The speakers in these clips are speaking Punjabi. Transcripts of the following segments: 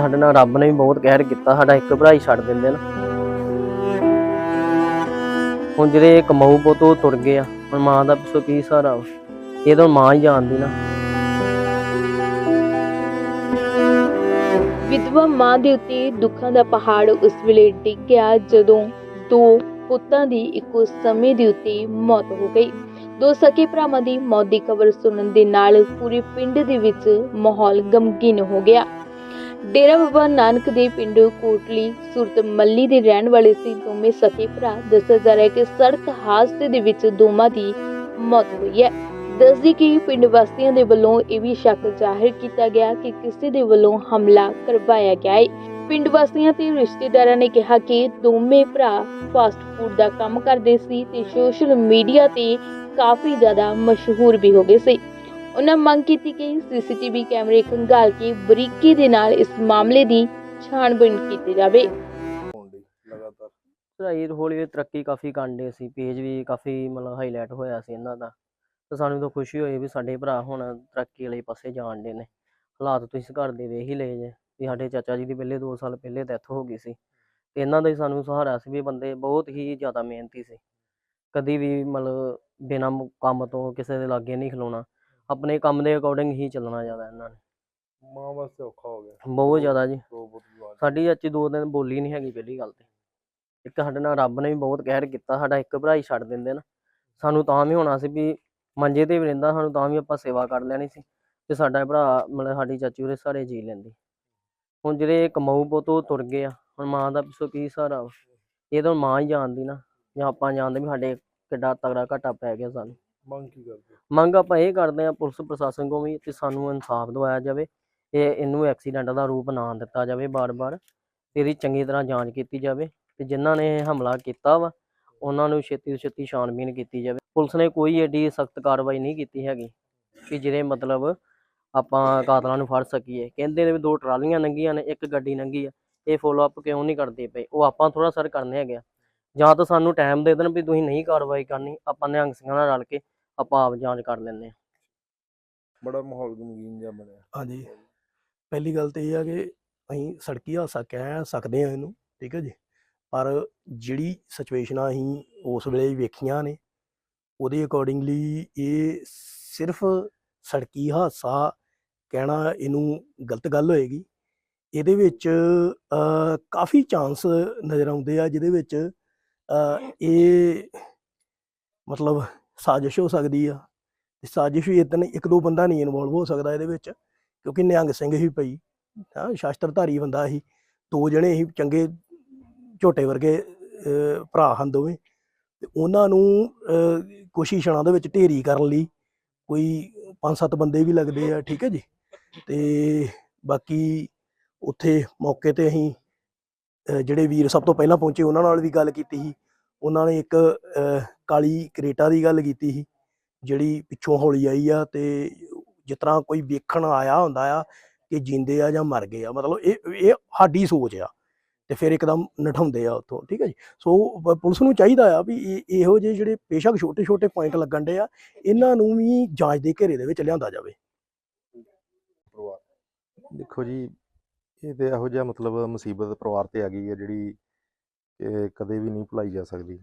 ਸਾਡੇ ਨਾਲ ਰੱਬ ਨੇ ਵੀ ਬਹੁਤ ਕਹਿਰ ਕੀਤਾ, ਸਾਡਾ ਇੱਕ ਭਰਾ ਹੀ ਛੱਡ ਦਿੰਦੇ ਨਾ। ਹੁਣ ਜਿਹੜੇ ਕਮਾਊ ਪੁੱਤ ਤੁਰ ਗਏ ਆ, ਹੁਣ ਮਾਂ ਦਾ ਪਿੱਛੋਂ ਕੀ ਸਹਾਰਾ ਵਾ? ਇਹ ਤਾਂ ਮਾਂ ਹੀ ਜਾਣਦੀ ਨਾ। ਵਿਧਵਾ ਮਾਂ ਦੇ ਉੱਤੇ ਦੁੱਖਾਂ ਦਾ ਪਹਾੜ ਉਸ ਵੇਲੇ ਡਿੱਗ ਗਿਆ ਜਦੋਂ ਦੋ ਪੁੱਤਾਂ ਦੀ ਇੱਕੋ ਸਮੇਂ ਦੇ ਉੱਤੇ ਮੌਤ ਹੋ ਗਈ। ਦੋ ਸਕੇ ਭਰਾਵਾਂ ਦੀ ਮੌਤ ਦੀ ਖਬਰ ਸੁਣਨ ਦੇ ਨਾਲ ਪੂਰੇ ਪਿੰਡ ਦੇ ਵਿੱਚ ਮਾਹੌਲ ਗਮਗੀਨ ਹੋ ਗਿਆ। ਡੇਰਾ ਬਾਬਾ ਨਾਨਕ ਦੇ ਪਿੰਡ ਕੋਟਲੀ, ਸੁਰਤ ਮੱਲੀ ਦੇ ਰਹਿਣ ਵਾਲੇ ਸੀ ਦੋਵੇਂ ਸਕੇ ਭਰਾ। ਦੱਸਿਆ ਜਾ ਰਿਹਾ ਕਿ ਸੜਕ ਹਾਦਸੇ ਦੇ ਵਿੱਚ ਦੋਵਾਂ ਦੀ ਮੌਤ ਹੋਈ ਹੈ। ਦੱਸਦੀ ਕਿ ਪਿੰਡ ਵਾਸੀਆਂ ਦੇ ਵੱਲੋਂ ਇਹ ਵੀ ਸ਼ੱਕ ਜ਼ਾਹਿਰ ਕੀਤਾ ਗਿਆ ਕਿ ਕਿਸੇ ਦੇ ਵੱਲੋਂ ਹਮਲਾ ਕਰਵਾਇਆ ਗਿਆ ਹੈ। ਪਿੰਡ ਵਾਸੀਆਂ ਤੇ ਰਿਸ਼ਤੇਦਾਰਾਂ ਨੇ ਕਿਹਾ ਕਿ ਦੋਵੇਂ ਭਰਾ ਫਾਸਟ ਫੂਡ ਦਾ ਕੰਮ ਕਰਦੇ ਸੀ ਤੇ ਸੋਸ਼ਲ ਮੀਡੀਆ ਤੇ ਕਾਫੀ ਜ਼ਿਆਦਾ ਮਸ਼ਹੂਰ ਵੀ ਹੋ ਗਏ ਸੀ। ਉਹਨਾਂ ਮੰਗ ਕੀਤੀ ਕਿ ਸੀਸੀਟੀਵੀ ਕੈਮਰੇ ਖੰਗਾਲ ਕੇ ਬਰੀਕੀ ਦੇ ਨਾਲ ਇਸ ਮਾਮਲੇ ਦੀ ਛਾਣਬੀਣ ਕੀਤੀ ਜਾਵੇ। ਹੋਣ ਲਗਾਤਾਰ ਚੜਾਈ ਹੌਲੀ ਹੌਲੀ ਤਰੱਕੀ ਕਾਫੀ ਕਾਂਡੇ ਸੀ, ਪੇਜ ਵੀ ਕਾਫੀ ਮਤਲਬ ਹਾਈਲਾਈਟ ਹੋਇਆ ਸੀ ਇਹਨਾਂ ਦਾ। ਤੇ ਸਾਨੂੰ ਤਾਂ ਖੁਸ਼ੀ ਹੋਈ ਵੀ ਸਾਡੇ ਭਰਾ ਹੁਣ ਤਰੱਕੀ ਵਾਲੇ ਪਾਸੇ ਜਾਣ ਦੇ ਨੇ। ਹਾਲਾਤ ਤੁਸੀਂ ਘਰ ਦੇ ਵੇਖ ਹੀ ਲਏ ਜੇ, ਵੀ ਸਾਡੇ ਚਾਚਾ ਜੀ ਦੀ ਪਹਿਲੇ 2 ਸਾਲ ਪਹਿਲੇ ਡੈਥ ਹੋ ਗਈ ਸੀ। ਤੇ ਇਹਨਾਂ ਦਾ ਹੀ ਸਾਨੂੰ ਸਹਾਰਾ ਸੀ ਵੀ ਬੰਦੇ ਬਹੁਤ ਹੀ ਜ਼ਿਆਦਾ ਮਿਹਨਤੀ ਸੀ। ਕਦੀ ਵੀ ਮਤਲਬ ਬਿਨਾਂ ਕੰਮ ਤੋਂ ਕਿਸੇ ਦੇ ਲਾਗੇ ਨਹੀਂ ਖਲੋਣਾ। ਆਪਣੇ ਕੰਮ ਦੇ ਅਕੋਰਡਿੰਗ ਹੀ ਚੱਲਣਾ ਜ਼ਿਆਦਾ ਇਹਨਾਂ ਨੇ। ਮਾਂ ਵਾਸਤੇ ਔਖਾ ਹੋ ਗਿਆ। ਬਹੁਤ ਜ਼ਿਆਦਾ ਜੀ। ਸਾਡੀ ਚਾਚੀ ਦੋ ਦਿਨ ਬੋਲੀ ਨਹੀਂ ਹੈਗੀ ਪਹਿਲੀ ਗੱਲ ਤੇ। ਇੱਕ ਸਾਡੇ ਨਾਲ ਰੱਬ ਨੇ ਵੀ ਬਹੁਤ ਕਹਿਰ ਕੀਤਾ ਸਾਡਾ ਇੱਕ ਭਰਾ ਹੀ ਛੱਡ ਦਿੰਦੇ ਨਾ। ਸਾਨੂੰ ਤਾਂ ਵੀ ਹੋਣਾ ਸੀ ਵੀ ਮੰਜੇ ਤੇ ਵੀ ਰਹਿੰਦਾ ਸਾਨੂੰ ਤਾਂ ਵੀ ਆਪਾਂ ਸੇਵਾ ਕਰ ਲੈਣੀ ਸੀ। ਤੇ ਸਾਡਾ ਭਰਾ ਮਤਲਬ ਸਾਡੀ ਚਾਚੀ ਉਹਦੇ ਸਾਰੇ ਜੀ ਲੈਂਦੀ। ਹੁਣ ਜਿਹੜੇ ਕਮਾਊ ਪੁੱਤ ਉਹ ਤੁਰ ਗਏ ਆ। ਹੁਣ ਮਾਂ ਦਾ ਪਿੱਛੋਂ ਕੀ ਸਹਾਰਾ ਵਾ? ਇਹ ਤਾਂ ਮਾਂ ਹੀ ਜਾਣਦੀ ਨਾ। ਜਾਂ ਆਪਾਂ ਜਾਣਦੇ ਵੀ ਸਾਡੇ ਕਿੱਡਾ ਤਗੜਾ ਘਾਟਾ ਪੈ ਗਿਆ ਸਾਨੂੰ। ਮੰਗ ਕੀ ਕਰਦੇ? ਮੰਗ ਆਪਾਂ ਇਹ ਕਰਦੇ ਆ ਪੁਲਿਸ ਪ੍ਰਸ਼ਾਸਨ ਕੋਲ ਵੀ ਕਿ ਸਾਨੂੰ ਇਨਸਾਫ ਦਿਵਾਇਆ ਜਾਵੇ, ਇਹ ਇਹਨੂੰ ਐਕਸੀਡੈਂਟ ਦਾ ਰੂਪ ਨਾ ਦਿੱਤਾ ਜਾਵੇ ਬਾਰ-ਬਾਰ ਇਹਦੀ ਚੰਗੀ ਤਰ੍ਹਾਂ ਜਾਂਚ ਕੀਤੀ ਜਾਵੇ, ਤੇ ਜਿਨ੍ਹਾਂ ਨੇ ਇਹ ਹਮਲਾ ਕੀਤਾ ਵਾ, ਉਹਨਾਂ ਨੂੰ ਛੇਤੀ ਤੋਂ ਛੇਤੀ ਛਾਣਬੀਨ ਕੀਤੀ ਜਾਵੇ। ਪੁਲਿਸ ਨੇ ਕੋਈ ਏਡੀ ਸਖਤ ਕਾਰਵਾਈ ਨਹੀਂ ਕੀਤੀ ਹੈਗੀ, ਕਿ ਜਿਹੜੇ ਮਤਲਬ ਆਪਾਂ ਕਾਤਲਾਂ ਨੂੰ ਫੜ ਸਕੀਏ। ਕਹਿੰਦੇ ਨੇ ਵੀ ਦੋ ਟਰਾਲੀਆਂ ਲੰਘੀਆਂ ਨੇ, ਇੱਕ ਗੱਡੀ ਲੰਘੀ ਆ, ਇਹ ਫੋਲੋ ਅਪ ਕਿਉਂ ਨਹੀਂ ਕਰਦੇ ਪਏ? ਉਹ ਆਪਾਂ ਥੋੜਾ ਸਰ ਕਰਨੇ ਹੈਗੇ ਆ। ਜਾਂ ਤਾਂ ਸਾਨੂੰ ਟਾਈਮ ਦੇ ਦੇਣ ਵੀ ਤੁਸੀਂ ਨਹੀਂ ਕਾਰਵਾਈ ਕਰਨੀ ਆਪਾਂ ਨਿਹੰਗ ਸਿੰਘਾਂ ਨਾਲ ਰਲ ਕੇ ਆਪਾਂ ਆਪ ਜਾਂਚ ਕਰ ਲੈਂਦੇ ਹਾਂ। ਬੜਾ ਮਾਹੌਲ ਗਮਗੀਨ ਜਿਹਾ ਬਣਿਆ। ਹਾਂਜੀ। ਪਹਿਲੀ ਗੱਲ ਤੇ ਇਹ ਆ ਕਿ ਅਸੀਂ ਸੜਕੀ ਹਾਦਸਾ ਕਹਿ ਸਕਦੇ ਆ ਇਹਨੂੰ ਠੀਕ ਹੈ ਜੀ? ਪਰ ਜਿਹੜੀ ਸਿਚੁਏਸ਼ਨਾਂ ਅਸੀਂ ਉਸ ਵੇਲੇ ਵੇਖੀਆਂ ਨੇ ਉਹਦੇ ਅਕੋਰਡਿੰਗਲੀ ਇਹ ਸਿਰਫ ਸੜਕੀ ਹਾਦਸਾ ਕਹਿਣਾ ਇਹਨੂੰ ਗਲਤ ਗੱਲ ਹੋਏਗੀ। ਇਹਦੇ ਵਿੱਚ ਕਾਫੀ ਚਾਂਸ ਨਜ਼ਰ ਆਉਂਦੇ ਆ ਜਿਹਦੇ ਵਿੱਚ ਇਹ ਮਤਲਬ ਸਾਜ਼ਿਸ਼ ਹੋ ਸਕਦੀ ਆ ਸਾਜ਼ਿਸ਼ ਵੀ ਇਦਾਂ ਇੱਕ ਦੋ ਬੰਦਾ ਨਹੀਂ ਇਨਵੋਲਵ ਹੋ ਸਕਦਾ ਇਹਦੇ ਵਿੱਚ ਕਿਉਂਕਿ ਨਿਹੰਗ ਸਿੰਘ ਹੀ ਪਈ ਹਾਂ ਸ਼ਾਸਤਰਧਾਰੀ ਬੰਦਾ ਸੀ ਦੋ ਜਣੇ ਹੀ ਚੰਗੇ ਝੋਟੇ ਵਰਗੇ ਭਰਾ ਹਨ ਦੋਵੇਂ ਤੇ ਉਹਨਾਂ ਨੂੰ ਅਹ, ਦੇ ਵਿੱਚ ਢੇਰੀ ਕਰਨ ਲਈ ਕੋਈ ਪੰਜ ਸੱਤ ਬੰਦੇ ਵੀ ਲੱਗਦੇ ਆ ਠੀਕ ਹੈ ਜੀ ਤੇ ਬਾਕੀ ਉੱਥੇ ਮੌਕੇ ਤੇ ਅਸੀਂ ਜਿਹੜੇ ਵੀਰ ਸਭ ਤੋਂ ਪਹਿਲਾਂ ਪਹੁੰਚੇ, ਉਹਨਾਂ ਨਾਲ ਵੀ ਗੱਲ ਕੀਤੀ ਸੀ। ਉਹਨਾਂ ਨੇ ਇੱਕ ਕਾਲੀ ਕਰੇਟਾ ਦੀ ਗੱਲ ਕੀਤੀ ਸੀ, ਜਿਹੜੀ ਪਿੱਛੋਂ ਹੌਲੀ ਆਈ ਆ ਤੇ ਜਿਸ ਤਰ੍ਹਾਂ ਕੋਈ ਵੇਖਣ ਆਇਆ ਹੁੰਦਾ ਆ ਕਿ ਜਿੰਦੇ ਆ ਜਾਂ ਮਰ ਗਏ ਆ, ਮਤਲਬ ਇਹ ਇਹ ਸਾਡੀ ਸੋਚ ਆ ਤੇ ਫਿਰ ਇੱਕਦਮ ਨਠਾਉਂਦੇ ਆ ਉੱਥੋਂ, ਠੀਕ ਹੈ ਜੀ? ਸੋ ਪੁਲਿਸ ਨੂੰ ਚਾਹੀਦਾ ਆ ਵੀ ਇਹੋ ਜਿਹੇ ਜਿਹੜੇ ਬੇਸ਼ੱਕ ਛੋਟੇ ਛੋਟੇ ਪੁਆਇੰਟ ਲੱਗਣ ਦੇ ਆ, ਇਹਨਾਂ ਨੂੰ ਵੀ ਜਾਂਚ ਦੇ ਘੇਰੇ ਦੇ ਵਿੱਚ ਲਿਆਂਦਾ ਜਾਵੇ। ਦੇਖੋ ਜੀ ਇਹ ਤੇ ਇਹੋ ਜਿਹਾ ਮਤਲਬ ਮੁਸੀਬਤ ਪਰਿਵਾਰ ਤੇ ਆ ਗਈ ਹੈ ਜਿਹੜੀ ਕਿ ਕਦੇ ਵੀ ਨਹੀਂ ਭੁਲਾਈ ਜਾ ਸਕਦੀ।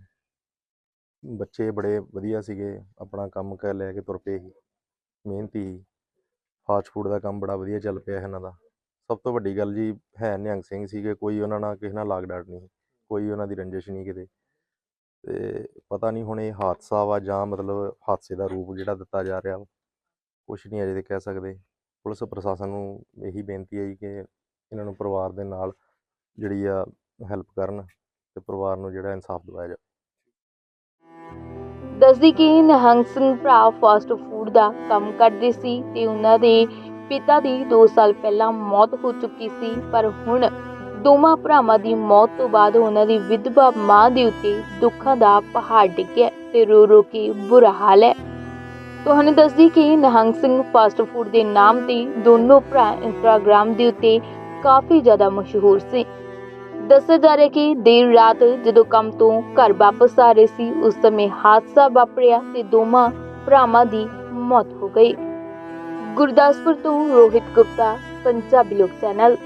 ਬੱਚੇ ਬੜੇ ਵਧੀਆ ਸੀਗੇ, ਆਪਣਾ ਕੰਮ ਕਰ ਲੈ ਕੇ ਤੁਰ ਪਏ ਸੀ। ਮਿਹਨਤੀ ਫਾਸਟ ਫੂਡ ਦਾ ਕੰਮ ਬੜਾ ਵਧੀਆ ਚੱਲ ਪਿਆ ਇਹਨਾਂ ਦਾ। ਸਭ ਤੋਂ ਵੱਡੀ ਗੱਲ ਜੀ ਹੈ ਨਿਹੰਗ ਸਿੰਘ ਸੀਗੇ, ਕੋਈ ਉਹਨਾਂ ਨਾਲ ਕਿਸੇ ਨਾਲ ਲਾਗ ਡਾਟ ਨਹੀਂ ਕੋਈ ਉਹਨਾਂ ਦੀ ਰੰਜਿਸ਼ ਨਹੀਂ ਕਿਤੇ। ਤੇ ਪਤਾ ਨਹੀਂ ਹੁਣ ਇਹ ਹਾਦਸਾ ਵਾ ਜਾਂ ਮਤਲਬ ਹਾਦਸੇ ਦਾ ਰੂਪ ਜਿਹੜਾ ਦਿੱਤਾ ਜਾ ਰਿਹਾ ਵਾ, ਕੁਛ ਨਹੀਂ ਅਜੇ ਤੇ ਕਹਿ ਸਕਦੇ। ਪੁਲਿਸ ਪ੍ਰਸ਼ਾਸਨ ਨੂੰ ਇਹੀ ਬੇਨਤੀ ਹੈ ਜੀ ਕਿ ਇਹਨਾਂ ਨੂੰ ਪਰਿਵਾਰ ਦੇ ਨਾਲ ਜਿਹੜੀ ਆ ਹੈਲਪ ਕਰਨ ਤੇ ਪਰਿਵਾਰ ਨੂੰ ਜਿਹੜਾ ਇਨਸਾਫ ਦਿਵਾਇਆ ਜਾਵੇ। ਦੱਸਦੀ ਕਿ ਨਿਹੰਗ ਸਿੰਘ ਭਰਾ ਫਾਸਟ ਫੂਡ ਦਾ ਕੰਮ ਕਰਦੇ ਸੀ ਤੇ ਉਹਨਾਂ ਦੇ ਪਿਤਾ ਦੀ 2 ਸਾਲ ਪਹਿਲਾਂ ਮੌਤ ਹੋ ਚੁੱਕੀ ਸੀ, ਪਰ ਹੁਣ ਦੋਵਾਂ ਭਰਾਵਾਂ ਦੀ ਮੌਤ ਤੋਂ ਬਾਅਦ ਉਹਨਾਂ ਦੀ ਵਿਧਵਾ ਮਾਂ ਦੇ ਉੱਤੇ ਦੁੱਖਾਂ ਦਾ ਪਹਾੜ ਡਿੱਗਿਆ ਤੇ ਰੋ ਰੋ ਕੇ ਬੁਰਾ ਹਾਲ ਹੈ। ਤੁਹਾਨੂੰ ਦੱਸਦੀ ਕਿ ਨਿਹੰਗ ਸਿੰਘ ਫਾਸਟ ਫੂਡ ਦੇ ਨਾਮ ਤੇ ਦੋਨੋਂ ਭਰਾ ਇੰਸਟਾਗ੍ਰam ਦੇ ਉੱਤੇ ਕਾਫੀ ਜ਼ਿਆਦਾ ਮਸ਼ਹੂਰ ਸੀ। ਦੱਸਿਆ ਜਾ ਰਿਹਾ ਕਿ ਦੇਰ ਰਾਤ ਜਦੋਂ ਕੰਮ ਤੋਂ ਘਰ ਵਾਪਸ ਆ ਰਹੇ ਸੀ, ਉਸ ਸਮੇਂ ਹਾਦਸਾ ਵਾਪਰਿਆ ਤੇ ਦੋਵਾਂ ਭਰਾਵਾਂ ਦੀ ਮੌਤ ਹੋ ਗਈ। ਗੁਰਦਾਸਪੁਰ ਤੋਂ ਰੋਹਿਤ ਗੁਪਤਾ, ਪੰਜਾਬੀ ਲੋਕ ਚੈਨਲ।